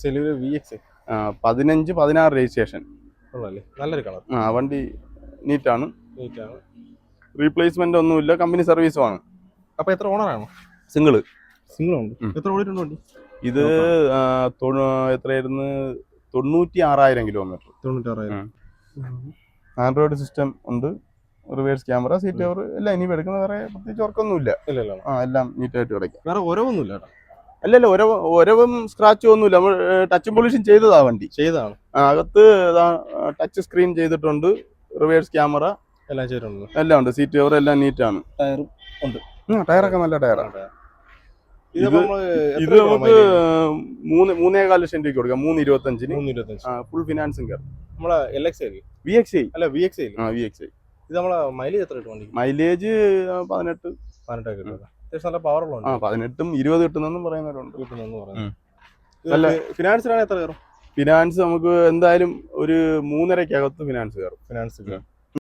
സെലിവ് V X പതിനഞ്ച് പതിനാറ് registration. നല്ലൊരു കളർ. ആ വണ്ടി നീറ്റാണ്. നീറ്റാണ്. റീപ്ലേസ്മെന്റ് ഒന്നുമില്ല കമ്പനി സർവീസും ആണ്. അപ്പൊ എത്ര ഓണറാണ് സിംഗിൾ സിംഗിൾ ഉണ്ട് എത്ര ഓടിയിട്ടുണ്ട് വണ്ടി? ഇത് എത്രയായിരുന്നു? തൊണ്ണൂറ്റി ആറായിരം കിലോമീറ്റർ തൊണ്ണൂറ്റാറായിരം ആൻഡ്രോയിഡ് സിസ്റ്റം ഉണ്ട്. റിവേഴ്സ് ക്യാമറ സീറ്റ് കവർ എല്ലാം ഇനി എടുക്കുന്ന വേറെ പ്രത്യേകിച്ച് വർക്കൊന്നുമില്ല ആ എല്ലാം നീറ്റായിട്ട് കിടക്കും വേറെ ഓരോന്നുമില്ല അല്ലല്ല ഒരവ് ഒരവും സ്ക്രാച്ചും ഒന്നുമില്ല. നമ്മൾ ടച്ച് പൊളിഷൻ ചെയ്തതാ വണ്ടി. ചെയ്തതാണ്. അകത്ത് ടച്ച് സ്ക്രീൻ ചെയ്തിട്ടുണ്ട്. റിവേഴ്സ് ക്യാമറ എല്ലാം ചെയ്തിട്ടുണ്ട്. എല്ലാം ഉണ്ട്. സീറ്റ് കവർ എല്ലാം നീറ്റാണ് ടയറും ടയറൊക്കെ നല്ല ടയറാണ് ഇത് ഇത് നമുക്ക്? മൂന്ന് മൂന്നേകാൽ ലക്ഷം രൂപയ്ക്ക് കൊടുക്കാം. മൂന്ന് ഇരുപത്തഞ്ചിന്. മൂന്ന് ഇരുപത്തഞ്ച്. ഫുൾ ഫിനാൻസും കയറും നമ്മളെ എൽ എക്സ് ആയിരിക്കും വി എക്സ് ഐ അല്ല വി എക്സ് ആ വി എക്സ് ഐ ഇത് നമ്മളെ മൈലേജ് എത്ര കിട്ടും മൈലേജ് പതിനെട്ട്. പതിനെട്ടൊക്കെ കിട്ടും അത്യാവശ്യം നല്ല പവർ ഉള്ള ആ പതിനെട്ടും ഇരുപത് കിട്ടുന്നെന്നും പറയുന്നവരുണ്ട്. കിട്ടുന്നെന്ന് നല്ല- ഫിനാൻസിലാണ് എത്ര കയറും? ഫിനാൻസ് നമുക്ക് എന്തായാലും ഒരു മൂന്നരക്കകത്ത് ഫിനാൻസ് കയറും. ഫിനാൻസ്